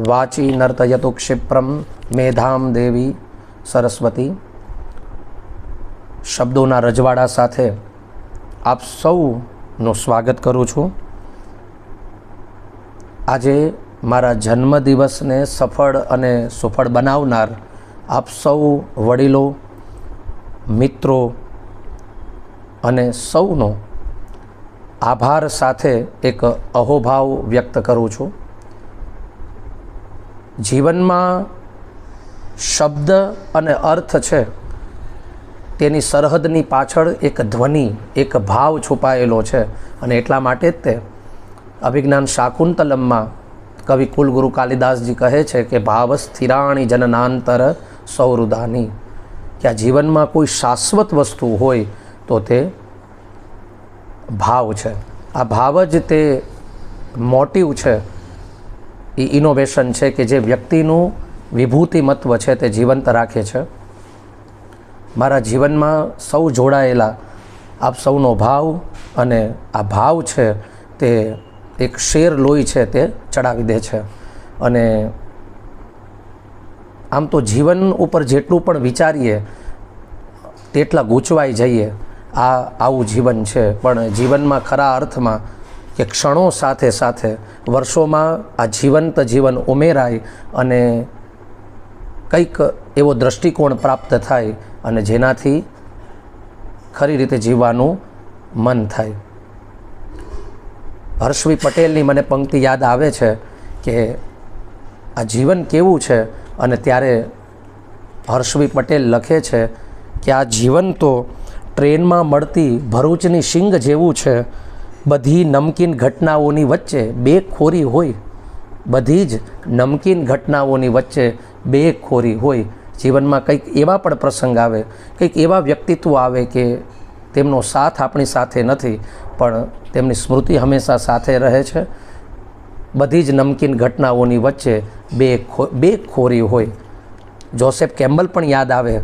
વાચી નર્તયતુ ક્ષિપ્રમ મેધામ દેવી સરસ્વતી શબ્દોના રજવાડા સાથે આપ સૌનું સ્વાગત કરું છું આજે મારા જન્મદિવસને સફળ અને સુફળ બનાવનાર આપ સૌ વડીલો મિત્રો અને સૌનો આભાર સાથે એક અહોભાવ વ્યક્ત કરું છું જીવનમાં શબ્દ અને અર્થ છે, તેની સરહદની પાછળ એક ધ્વનિ, એક ભાવ છુપાયેલો છે અને એટલા માટે જ તે. અભિજ્ઞાન શાકુંતલમમાં કવિ કુલગુરુ કાલિદાસજી કહે છે કે, ભાવ સ્થિરાણી જનનાંતર સૌરુદાની. કે આ જીવનમાં કોઈ શાશ્વત વસ્તુ હોય તો તે ભાવ છે. આ ભાવ જ તે મોટિવ છે એ ઇનોવેશન છે કે જે વ્યક્તિનું વિભૂતિમત્વ છે તે જીવંત રાખે છે. મારા જીવનમાં સૌ જોડાયેલા, આપ સૌનો ભાવ અને આ ભાવ છે તે એક શેર લોહી છે તે ચડાવી દે છે. અને આમ તો જીવન ઉપર જેટલું પણ વિચારીએ, તેટલા ગૂંચવાઈ જઈએ. આ આવું જીવન છે. પણ જીવનમાં ખરા અર્થમાં કે ક્ષણો સાથે સાથે વર્ષોમાં આ જીવંત જીવન ઉમેરાય અને કંઈક એવો દૃષ્ટિકોણ પ્રાપ્ત થાય અને જેનાથી ખરી રીતે જીવવાનું મન થાય. હર્ષવી પટેલની મને પંક્તિ યાદ આવે છે કે આ જીવન કેવું છે અને ત્યારે હર્ષવી પટેલ લખે છે કે આ જીવન તો ટ્રેનમાં મળતી ભરૂચની શિંગ જેવું છે બધી નમકીન ઘટનાઓની વચ્ચે બે ખોરી હોય. બધી જ નમકીન ઘટનાઓની વચ્ચે બે ખોરી હોય. જીવનમાં કંઈક એવા પણ પ્રસંગ આવે, કંઈક એવા વ્યક્તિત્વ આવે કે તેમનો સાથ આપણી સાથે નથી, પણ તેમની સ્મૃતિ હંમેશા સાથે રહે છે. બધી જ નમકીન ઘટનાઓની વચ્ચે બે ખો, બે ખોરી હોય. જોસેફ કેમ્બલ પણ યાદ આવે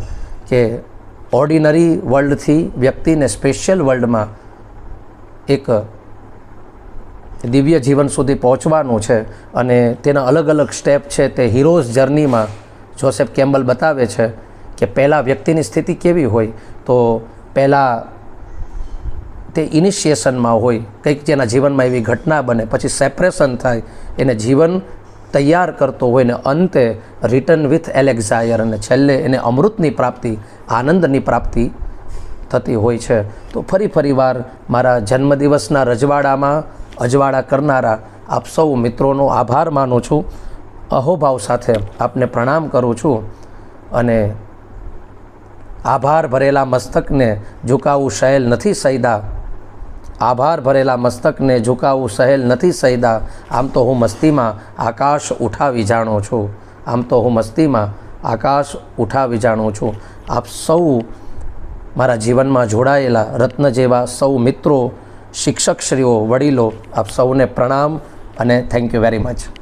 કે ઓર્ડિનરી વર્લ્ડથી વ્યક્તિને સ્પેશિયલ વર્લ્ડમાં એક દિવ્ય જીવન સુધી પહોંચવાનું છે અને તેના અલગ અલગ સ્ટેપ છે તે હીરોઝ જર્નીમાં જોસેફ કેમ્બલ બતાવે છે કે પહેલાં વ્યક્તિની સ્થિતિ કેવી હોય તો પહેલાં તે ઇનિશિએશનમાં હોય, કંઈક જેના જીવનમાં એવી ઘટના બને, પછી સેપરેશન થાય, એને જીવન તૈયાર કરતો હોય ને અંતે રિટર્ન વિથ એલેક્ઝાયર અને છેલ્લે એને અમૃતની પ્રાપ્તિ, આનંદની પ્રાપ્તિ થતી હોય છે. તો ફરી ફરીવાર મારા જન્મદિવસના રજવાડામાં અજવાળા કરનારા આપ સૌ મિત્રોનો આભાર માનું છું. અહોભાવ સાથે આપને પ્રણામ કરું છું અને આભાર ભરેલા મસ્તકને ઝુકાવવું સહેલ નથી સૈદા. આભાર ભરેલા મસ્તકને ઝુકાવવું સહેલ નથી સૈદા. આમ તો હું મસ્તીમાં આકાશ ઉઠાવી જાણું છું. આમ તો હું મસ્તીમાં આકાશ ઉઠાવી જાણું છું. આપ સૌ મારા જીવનમાં જોડાયેલા રત્ન જેવા સૌ મિત્રો, શિક્ષકશ્રીઓ, વડીલો, આપ સૌને પ્રણામ અને થેન્ક યુ વેરી મચ